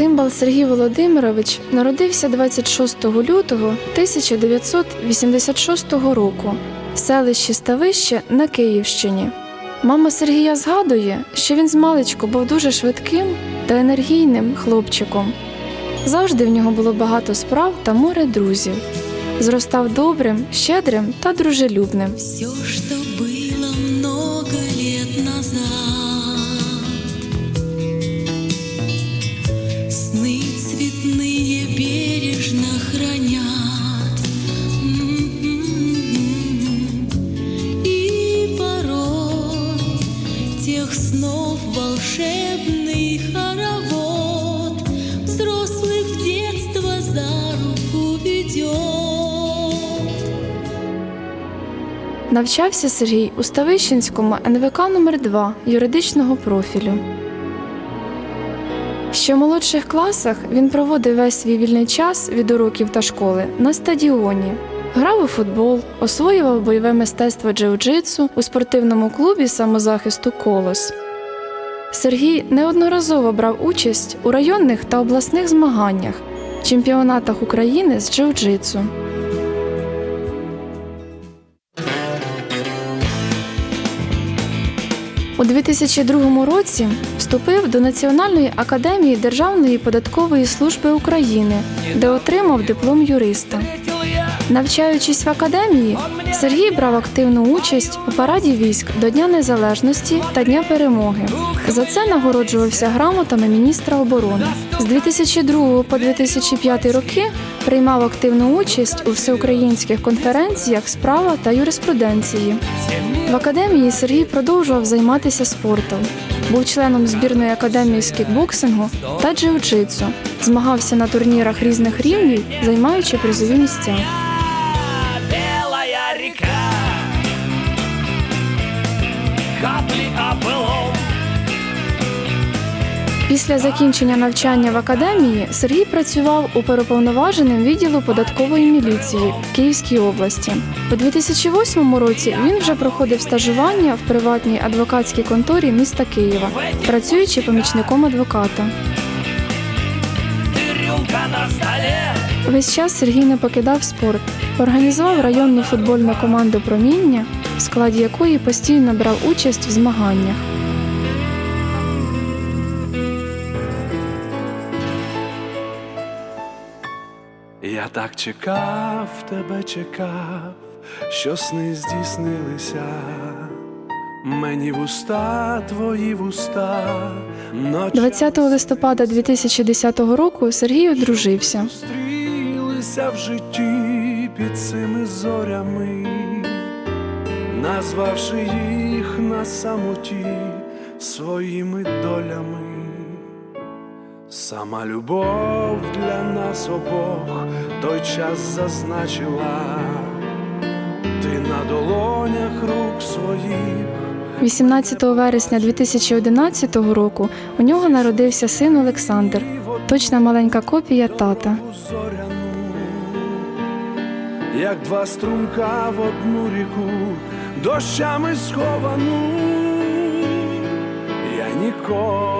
Цимбал Сергій Володимирович народився 26 лютого 1986 року в селищі Ставище на Київщині. Мама Сергія згадує, що він змалечку був дуже швидким та енергійним хлопчиком. Завжди в нього було багато справ та море друзів. Зростав добрим, щедрим та дружелюбним. Навчався Сергій у Ставищенському НВК номер 2 юридичного профілю. Ще в молодших класах він проводив весь свій вільний час від уроків та школи на стадіоні. Грав у футбол, освоював бойове мистецтво джиу-джитсу у спортивному клубі самозахисту Колос. Сергій неодноразово брав участь у районних та обласних змаганнях, чемпіонатах України з джиу-джитсу. 2002 році вступив до Національної академії Державної податкової служби України, де отримав диплом юриста. Навчаючись в академії, Сергій брав активну участь у параді військ до Дня Незалежності та Дня Перемоги. За це нагороджувався грамотами міністра оборони. З 2002 по 2005 роки приймав активну участь у всеукраїнських конференціях з права та юриспруденції. В академії Сергій продовжував займатися спортом. Був членом збірної академії з кікбоксингу та джиу-джитсу. Змагався на турнірах різних рівнів, займаючи призові місця. Після закінчення навчання в академії Сергій працював у переповноваженим відділу податкової міліції в Київській області. У 2008 році він вже проходив стажування в приватній адвокатській конторі міста Києва, працюючи помічником адвоката. Весь час Сергій не покидав спорт, організував районну футбольну команду Проміння, в складі якої постійно брав участь в змаганнях. Так чекав, тебе чекав, що сни здійснилися. Мені вуста, твої вуста, ночі 20 листопада 2010 року Сергій одружився. зустрілися в житті під цими зорями, назвавши їх на самоті своїми долями. Сама любов для нас обох той час зазначила, ти на долонях рук своїх. 18 вересня 2011 року у нього народився син Олександр, точна маленька копія тата. як два струмка в одну ріку, дощами сховану. Я ніколи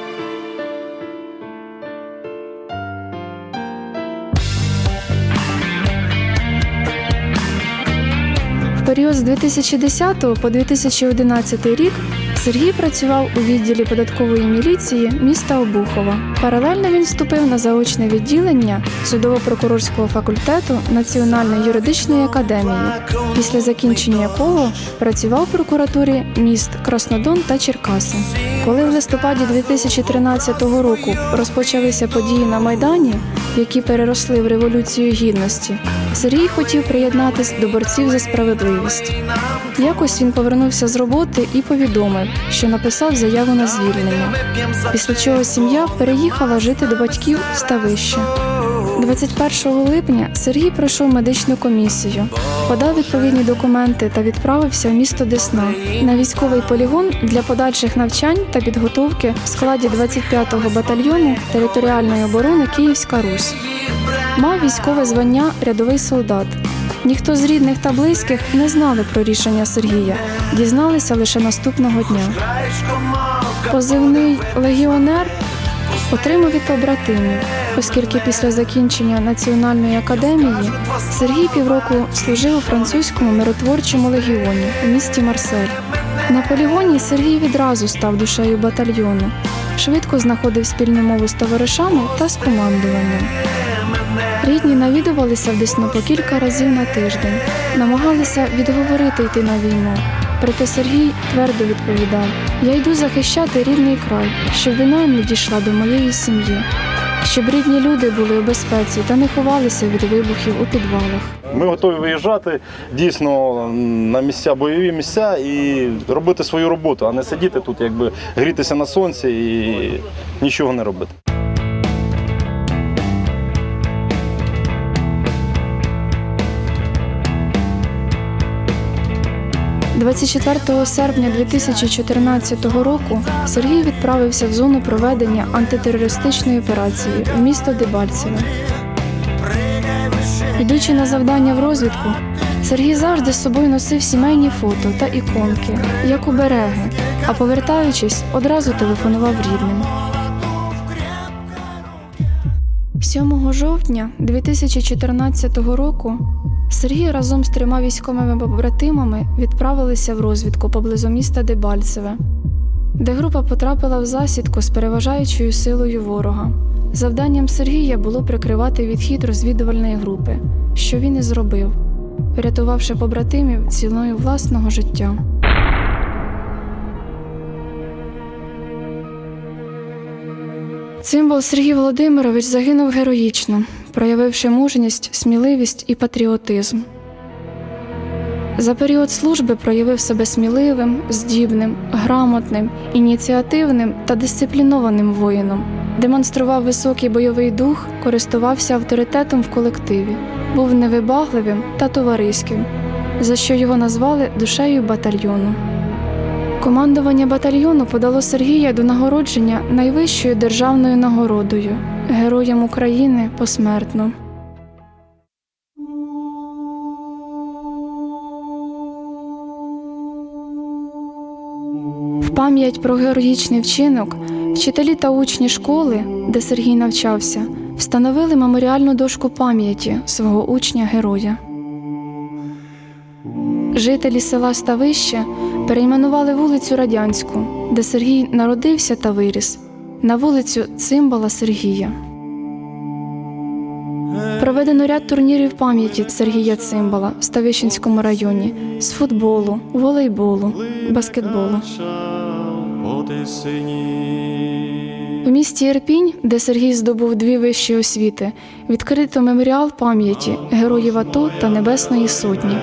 Період з 2010 по 2011 рік Сергій працював у відділі податкової міліції міста Обухова. Паралельно він вступив на заочне відділення судово-прокурорського факультету Національної юридичної академії, після закінчення якого працював в прокуратурі міст Краснодон та Черкаси. Коли в листопаді 2013 року розпочалися події на Майдані, які переросли в революцію гідності, Сергій хотів приєднатись до борців за справедливість. Якось він повернувся з роботи і повідомив, що написав заяву на звільнення. Після чого сім'я переїхала жити до батьків в ставище. 21 липня Сергій пройшов медичну комісію, подав відповідні документи та відправився в місто Десна на військовий полігон для подальших навчань та підготовки в складі 25-го батальйону територіальної оборони Київська Русь. Мав військове звання рядовий солдат. Ніхто з рідних та близьких не знали про рішення Сергія, дізналися лише наступного дня. Позивний легіонер отримав від побратимів, оскільки після закінчення Національної академії Сергій півроку служив у французькому миротворчому легіоні у місті Марсель. На полігоні Сергій відразу став душею батальйону, швидко знаходив спільну мову з товаришами та з командуванням. Рідні навідувалися в Десну по кілька разів на тиждень, намагалися відговорити йти на війну. Проте Сергій твердо відповідав: Я йду захищати рідний край, щоб війна не дійшла до моєї сім'ї, щоб рідні люди були у безпеці та не ховалися від вибухів у підвалах. Ми готові виїжджати дійсно на місця, бойові місця і робити свою роботу, а не сидіти тут, якби грітися на сонці і нічого не робити. 24 серпня 2014 року Сергій відправився в зону проведення антитерористичної операції в місто Дебальцеве. Йдучи на завдання в розвідку, Сергій завжди з собою носив сімейні фото та іконки, як обереги, а повертаючись, одразу телефонував рідним. 7 жовтня 2014 року Сергій разом з трьома військовими побратимами відправилися в розвідку поблизу міста Дебальцеве, де група потрапила в засідку з переважаючою силою ворога. Завданням Сергія було прикривати відхід розвідувальної групи, що він і зробив, врятувавши побратимів ціною власного життя. Цимбал Сергій Володимирович загинув героїчно, проявивши мужність, сміливість і патріотизм. За період служби проявив себе сміливим, здібним, грамотним, ініціативним та дисциплінованим воїном, демонстрував високий бойовий дух, користувався авторитетом в колективі, був невибагливим та товариським, за що його назвали душею батальйону. Командування батальйону подало Сергія до нагородження найвищою державною нагородою Героям України посмертно. В пам'ять про героїчний вчинок вчителі та учні школи, де Сергій навчався, встановили меморіальну дошку пам'яті свого учня героя. Жителі села Ставище перейменували вулицю Радянську, де Сергій народився та виріс, на вулицю Цимбала Сергія. Проведено ряд турнірів пам'яті Сергія Цимбала в Ставищенському районі з футболу, волейболу, баскетболу. У місті Ірпінь, де Сергій здобув дві вищі освіти, відкрито меморіал пам'яті героїв АТО та Небесної Сотні.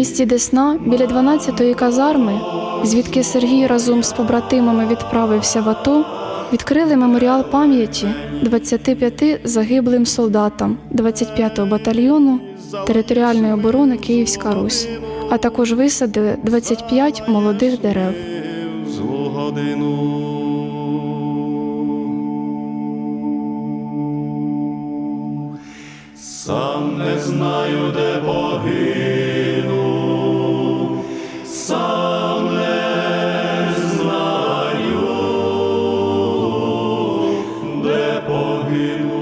Місті Десна біля 12-ї казарми, звідки Сергій разом з побратимами відправився в АТО, відкрили меморіал пам'яті 25 загиблим солдатам 25-го батальйону територіальної оборони Київська Русь, а також висадили 25 молодих дерев. Сам не знаю, де погину, сам не знаю, де погину.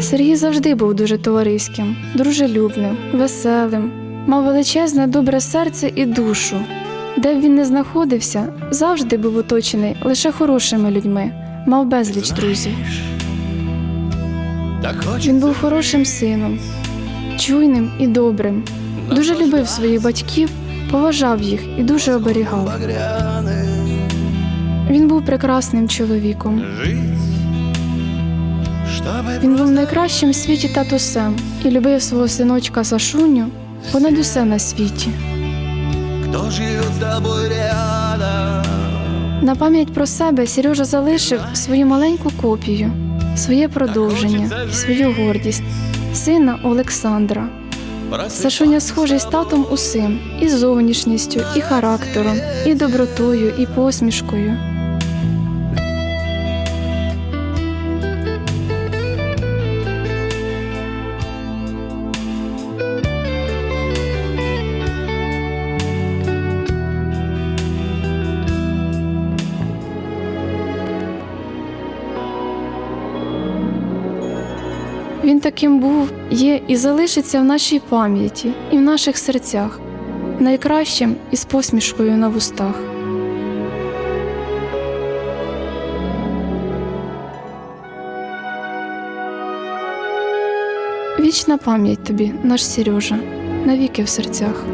Сергій завжди був дуже товариським, дружелюбним, веселим, мав величезне добре серце і душу. Де б він не знаходився, завжди був оточений лише хорошими людьми, мав безліч друзів. Він був хорошим сином, чуйним і добрим, дуже любив своїх батьків, поважав їх і дуже оберігав. Він був прекрасним чоловіком. Він був найкращим в світі татусем і любив свого синочка Сашуню понад усе на світі. Кто живет с тобой рядом, На пам'ять про себе Сережа залишив свою маленьку копію, своє продовження, свою гордість, сина Олександра. Сашуня схожий з татом усім і зовнішністю, і характером, і добротою, і посмішкою. Таким був, є і залишиться в нашій пам'яті і в наших серцях, найкращим із посмішкою на вустах. Вічна пам'ять тобі, наш Сережа, навіки в серцях.